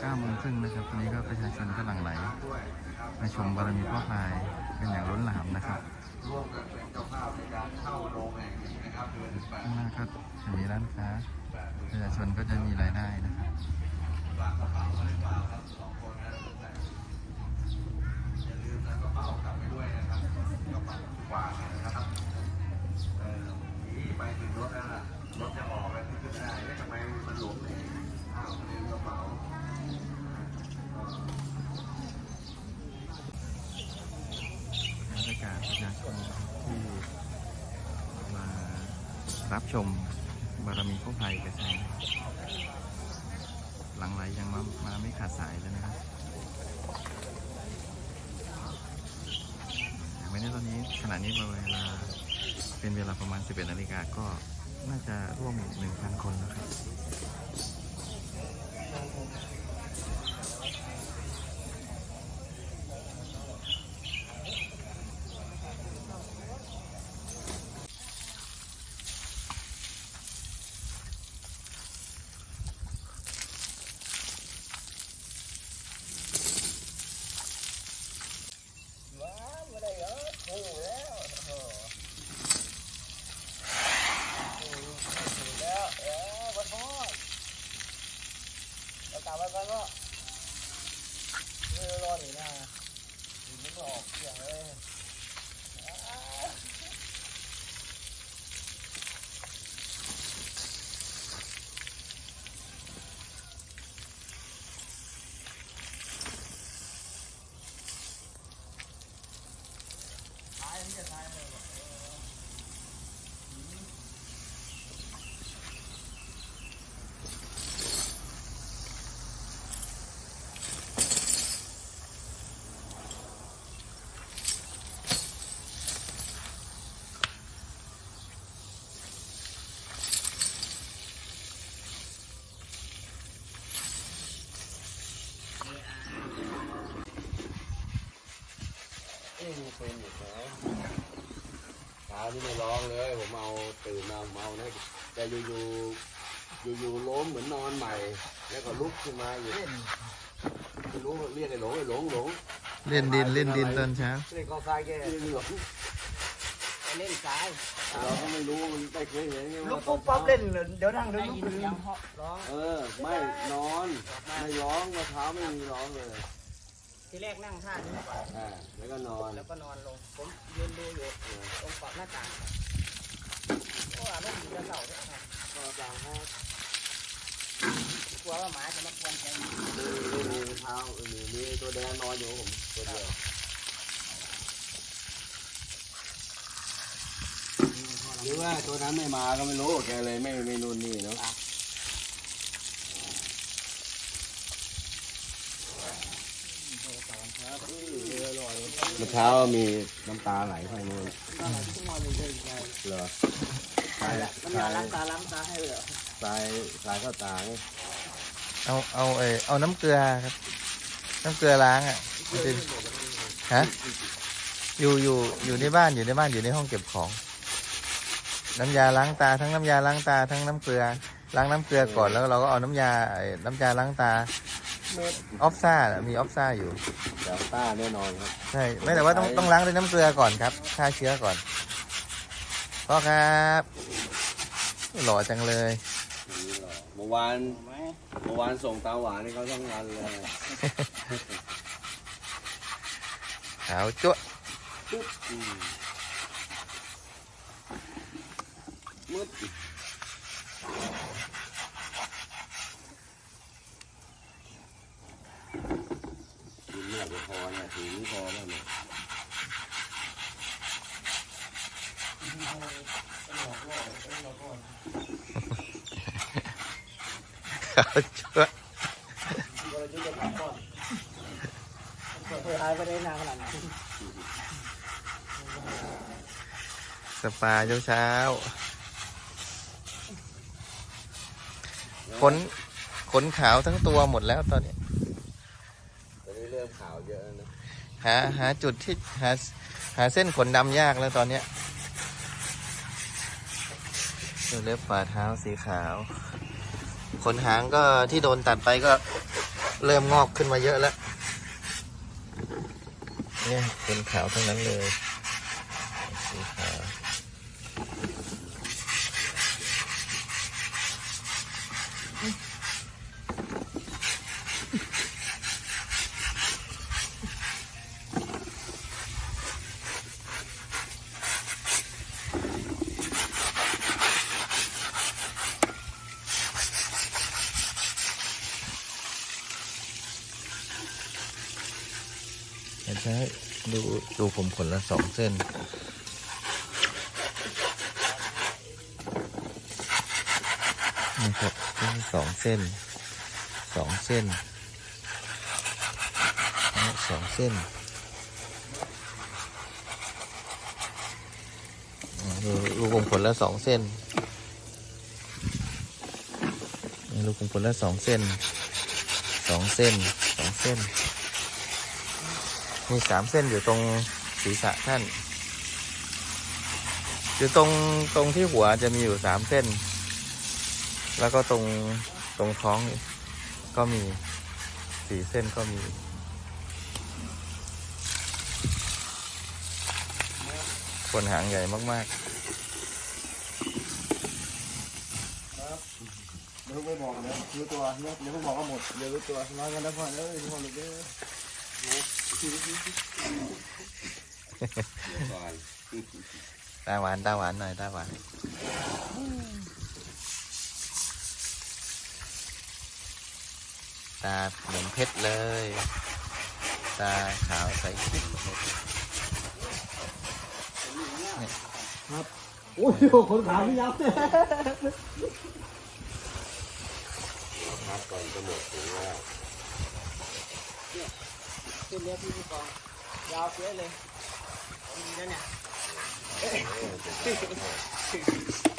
9โมงครึ่งนะครับวันนี้ก็ประชาชนก็หลั่งไหลมาชมบารมีพ่อพายเป็นอย่างล้นหลามนะครับข้างหน้าก็จะมีร้านค้าประชาชนก็จะมีรายได้นะครับไปถึงรถแล้วล่ะรถจะออกแล้วขึ้นไม่ได้แล้วทำไมมันหลงเนี่ยอ้าวลืมกระเป๋า บรรยากาศประชาชนที่มา รับชมบารมีพ่อพายกระชัยหลังไหลยังมามาไม่ขาดสายเลยนะครับอย่างนี้ตอนนี้ขณะนี้เวลาเป็นเวลาประมาณ 11นาฬิกาก็น่าจะร่วม 1,000 คนนะครับ นี่ไม่ร้องเลย ผมเอาตื่นมาเมานะแต่อยู่ๆอยู่ๆล้มเหมือนนอนใหม่ แล้วก็ลุกขึ้นมาอยู่ไม่รู้เรียกไอ้หลงไอ้หลงหลงเล่นดินเล่นดินตอนเช้าเรียกกองทรายแกหลงเล่นซ้ายเราก็ไม่รู้มันไม่เคยเห็นไงลุว่ากปุ๊บปั๊บเล่นเดี๋ยวนั่งเดี๋ยวได้ลุกยินเสียงเหาะร้องเออ ไม่นอนไม่ร้องมะพร้าวไม่มีร้องเลยทีแรกนั่งท่านี้อ่าแล้วก็นอน แล้วก็นอนลง ผมยืนดูอยู่ตรง ขอบหน้าต่างเพราะว่าลูกมีกระเสาด้วยครับก็จางห้ากลัวว่าหมาจะมาควนใจไม่มีเท้ามีมีตัวแดงนอนอยู่ผมตัวเดียวหรือว่าตัวนั้นไม่มาก็ไม่รู้แกเลยไม่ไม่นู่นนี่เนาะ มะพร้าวมีน้ำตาไหลไปนู่นเหรอสายมันมาล้างตาล้างตาให้เลยเหรอสายสายเข้าตาไงเอาเอาเออเอาน้ำเกลือครับ น้ำเกลือล้างอะมันจะฮะอยู่อยู่อยู่ในบ้านอยู่ในบ้านอยู่ในห้องเก็บของ น้ำยาล้างตาทั้งน้ำยาล้างตาทั้งน้ำเกลือล้างน้ำเกลือก่อนแล้วเราก็เอาน้ำยาไอ้น้ำยาล้างตา ออฟซ่าน่ะมีออฟซ่าอยู่ เดี๋ยวต้าแน่นอนครับใช่ ไม่แต่ว่าต้องต้องล้างด้วยน้ำเกลือก่อนครับฆ่าเชื้อก่อนพ่อครับหล่อจังเลย นี่เหรอเมื่อวานเมื่อวานส่งตาหวานให้เขาทั้งวันเลยขาวจั๊วะอืมมืดกินเลื อดไม่พอเนี่ยถึงพอแล้วเนี่ยขาวจั๊วะเราจะจะทำก่อนเคยหายไปได้นานขนาดไหนสปาเช้าเช้าขนขนขาวทั้งตัวหมดแล้วตอนนี้ ขาวเยอะนะหาหาจุดที่หาหาเส้นขนดำยากแล้วตอนเนี้ยดูเล็บฝ่าเท้าสีขาว ขนหางก็ที่โดนตัดไปก็เริ่มงอกขึ้นมาเยอะแล้ว เนี่ยเป็นขาวทั้งนั้นเลยสีขาว เห็นไหมดูดูผมขนละสองเส้น นี่ครับสองเส้นสองเส้นสองเส้นดูลูกผมขนละสองเส้นลูกผมขนละสองเส้นสองเส้นสองเส้น มีสามเส้นอยู่ตรงศีรษะท่านอยู่ตรงตรงที่หัวจะมีอยู่สามเส้น แล้วก็ตรงตรงท้องก็มีสี่เส้นก็มีขนหางใหญ่มากๆเดี๋ยวไปบอกนะรู้ตัวเดี๋ยวไปบอกก็หมดเดี๋ยวรู้ตัวน้อยกันนะพ่อเอ้ยพ่อเลยเด้อก่อนๆ ตาหวานตาหวานหน่อยตาหวานตาเหมือนเพชรเลย ตาขาวใสกิ๊กเลยโอ้ยคนขาวพี่ยับพักก่อนจะหมดถึงแล้ว ขึ้นเรือพี่ผู้กองยาวเสียเลยนี่นะเนี่ย